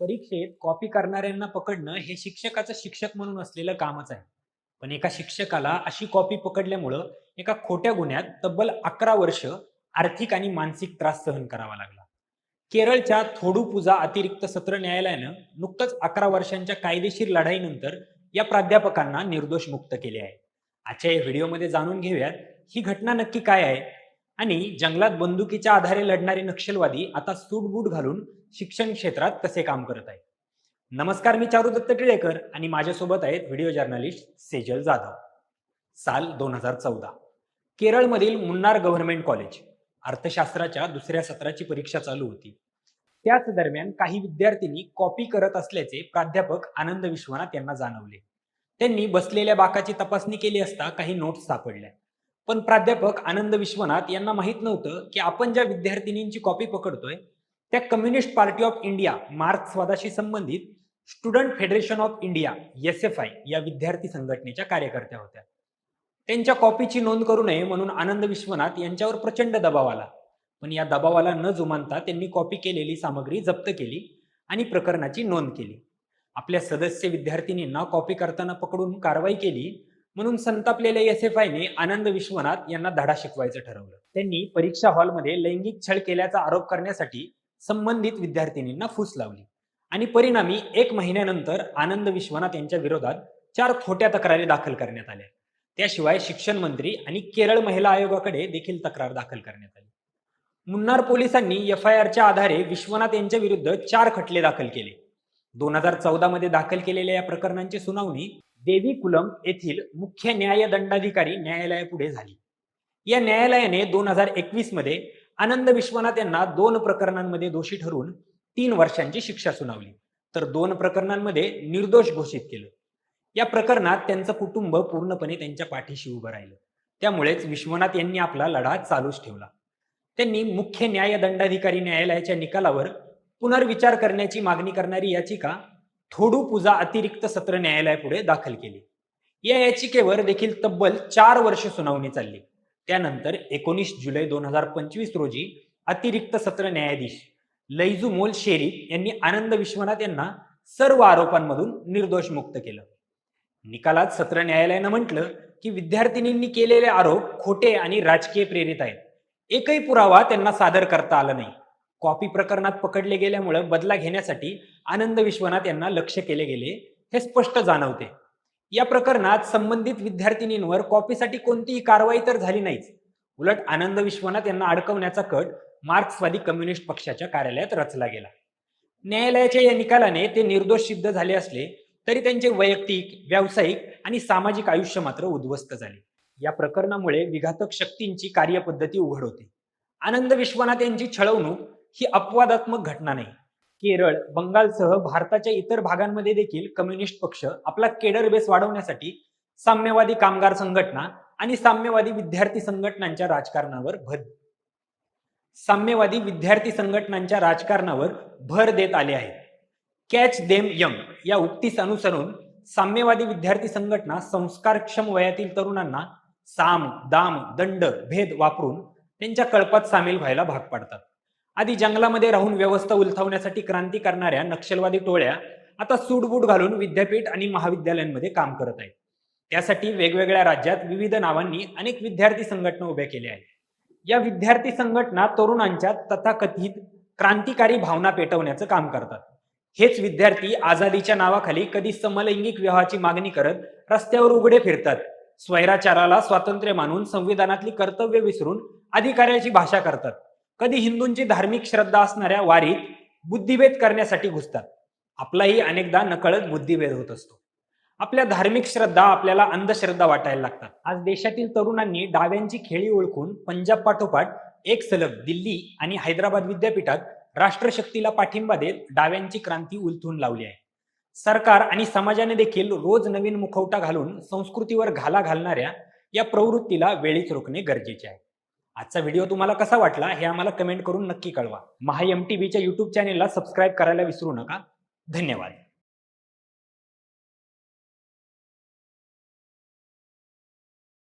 परीक्षेत कॉपी करणाऱ्यांना पकडणं हे शिक्षकाचं शिक्षक म्हणून असलेलं कामच आहे. पण एका शिक्षकाला अशी कॉपी पकडल्यामुळं एका खोट्या गुन्ह्यात तब्बल अकरा वर्ष आर्थिक आणि मानसिक त्रास सहन करावा लागला. केरळच्या थोडुपुझा अतिरिक्त सत्र न्यायालयानं नुकतंच अकरा वर्षांच्या कायदेशीर लढाईनंतर या प्राध्यापकांना निर्दोष मुक्त केले आहे. आजच्या या व्हिडिओमध्ये जाणून घेऊयात ही घटना नक्की काय आहे? आणि जंगलात बंदुकीच्या आधारे लढणारे नक्षलवादी आता सूटबूट घालून शिक्षण क्षेत्रात कसे काम करत आहेत? नमस्कार मी चारू दत्त टिळेकर आणि माझ्यासोबत आहेत व्हिडिओ जर्नलिस्ट सेजल जाधव. साल दोन हजार चौदा. केरळमधील मुन्नार गव्हर्नमेंट कॉलेज अर्थशास्त्राच्या दुसऱ्या सत्राची परीक्षा चालू होती. त्याच दरम्यान काही विद्यार्थ्यांनी कॉपी करत असल्याचे प्राध्यापक आनंद विश्वनाथ यांना जाणवले. त्यांनी बसलेल्या बाकाची तपासणी केली असता काही नोट्स सापडल्या. पण प्राध्यापक आनंद विश्वनाथ यांना माहीत नव्हतं की आपण ज्या विद्यार्थिनींची कॉपी पकडतोय त्या कम्युनिस्ट पार्टी ऑफ इंडिया मार्क्सवादाशी संबंधित Student Federation of India S F I या विद्यार्थी संघटनेच्या कार्यकर्त्या होत्या. त्यांच्या कॉपीची नोंद करू नये म्हणून आनंद विश्वनाथ यांच्यावर प्रचंड दबाव आला. पण या दबावाला न जुमानता त्यांनी कॉपी केलेली सामग्री जप्त केली आणि प्रकरणाची नोंद केली. आपल्या सदस्य विद्यार्थिनींना कॉपी करताना पकडून कारवाई केली म्हणून संतापलेल्या एस एफ आयने आनंद विश्वनाथ यांना धडा शिकवायचं ठरवलं. त्यांनी परीक्षा हॉलमध्ये लैंगिक छळ केल्याचा आरोप करण्यासाठी संबंधित विद्यार्थिनींना फूस लावली. आणि परिणामी एक महिन्यानंतर आनंद विश्वनाथ यांच्या विरोधात चार खोट्या तक्रारी दाखल करण्यात आल्या. त्याशिवाय शिक्षण मंत्री आणि केरळ महिला आयोगाकडे देखील तक्रार दाखल करण्यात आली. मुन्नार पोलिसांनी एफ आय आरच्या आधारे विश्वनाथ यांच्या विरुद्ध चार खटले दाखल केले. दोन हजार चौदा मध्ये दाखल केलेल्या या प्रकरणांची सुनावणी देवी कुलम येथील मुख्य न्याय दंडाधिकारी न्यायालयापुढे झाली. या न्यायालयाने दोन हजार एकवीसमध्ये आनंद विश्वनाथ यांना दोन प्रकरणांमध्ये दोषी ठरवून तीन वर्षांची शिक्षा सुनावली. तर दोन प्रकरणांमध्ये निर्दोष घोषित केलं. या प्रकरणात त्यांचं कुटुंब पूर्णपणे त्यांच्या पाठीशी उभं राहिलं. त्यामुळेच विश्वनाथ यांनी आपला लढा चालूच ठेवला. त्यांनी मुख्य न्याय दंडाधिकारी न्यायालयाच्या निकालावर पुनर्विचार करण्याची मागणी करणारी याचिका थोडू पूजा अतिरिक्त सत्र न्यायालयापुढे दाखल केली. या याचिकेवर देखील तब्बल चार वर्ष सुनावणी चालली. त्यानंतर एकोणीस जुलै दोन हजार पंचवीस रोजी अतिरिक्त सत्र न्यायाधीश लैजू मोल शेरीफ यांनी आनंद विश्वनाथ यांना सर्व आरोपांमधून निर्दोष मुक्त केलं. निकालात सत्र न्यायालयानं म्हटलं की विद्यार्थिनींनी केलेले आरोप खोटे आणि राजकीय प्रेरित आहेत. एकही पुरावा त्यांना सादर करता आला नाही. कॉपी प्रकरणात पकडले गेल्यामुळे बदला घेण्यासाठी आनंद विश्वनाथ यांना लक्ष केले गेले हे स्पष्ट जाणवते. या प्रकरणात संबंधित विद्यार्थिनींवर कॉपीसाठी कोणतीही कारवाई तर झाली नाहीच. उलट आनंद विश्वनाथ यांना अडकवण्याचा कट मार्क्सवादी कम्युनिस्ट पक्षाच्या कार्यालयात रचला गेला. न्यायालयाच्या या निकालाने ते निर्दोष सिद्ध झाले असले तरी त्यांचे वैयक्तिक व्यावसायिक आणि सामाजिक आयुष्य मात्र उद्ध्वस्त झाले. या प्रकरणामुळे विघातक शक्तींची कार्यपद्धती उघड होते. आनंद विश्वनाथ यांची छळवणूक ही अपवादात्मक घटना नाही. केरळ बंगालसह भारताच्या इतर भागांमध्ये देखील कम्युनिस्ट पक्ष आपला केडर बेस वाढवण्यासाठी साम्यवादी कामगार संघटना आणि साम्यवादी विद्यार्थी संघटनांच्या राजकारणावर भर साम्यवादी विद्यार्थी संघटनांच्या राजकारणावर भर देत आले आहेत कॅच देम यंग या उक्तीस अनुसरून साम्यवादी विद्यार्थी संघटना संस्कारक्षम वयातील तरुणांना साम दाम दंड भेद वापरून त्यांच्या कळपात सामील व्हायला भाग पाडतात. आधी जंगलामध्ये राहून व्यवस्था उलथवण्यासाठी क्रांती करणाऱ्या नक्षलवादी टोळ्या आता सूटबूट घालून विद्यापीठ आणि महाविद्यालयांमध्ये काम करत आहेत. त्यासाठी वेगवेगळ्या राज्यात विविध नावांनी अनेक विद्यार्थी संघटना उभ्या केल्या आहेत. या विद्यार्थी संघटना तरुणांच्या तथाकथित क्रांतिकारी भावना पेटवण्याचं काम करतात. हेच विद्यार्थी आझादीच्या नावाखाली कधी समलैंगिक विवाहाची मागणी करत रस्त्यावर उघडे फिरतात. स्वैराचाराला स्वातंत्र्य मानून संविधानातली कर्तव्य विसरून अधिकाऱ्याची भाषा करतात. कधी हिंदूंची धार्मिक श्रद्धा असणाऱ्या वारीत बुद्धिभेद करण्यासाठी घुसतात. आपलाही अनेकदा नकळत बुद्धिभेद होत असतो. आपल्या धार्मिक श्रद्धा आपल्याला अंधश्रद्धा वाटायला लागतात. आज देशातील तरुणांनी डाव्यांची खेळी ओळखून पंजाब पाठोपाठ एक सलग दिल्ली आणि हैदराबाद विद्यापीठात राष्ट्रशक्तीला पाठिंबा देत डाव्यांची क्रांती उलथून लावली आहे. सरकार आणि समाजाने देखील रोज नवीन मुखवटा घालून संस्कृतीवर घाला घालणाऱ्या या प्रवृत्तीला वेळीच रोखणे गरजेचे आहे. आजचा व्हिडिओ तुम्हाला कसा वाटला हे आम्हाला कमेंट करून नक्की कळवा. महा एम टी व्हीच्या युट्यूब चॅनेलला सबस्क्राईब करायला विसरू नका. धन्यवाद.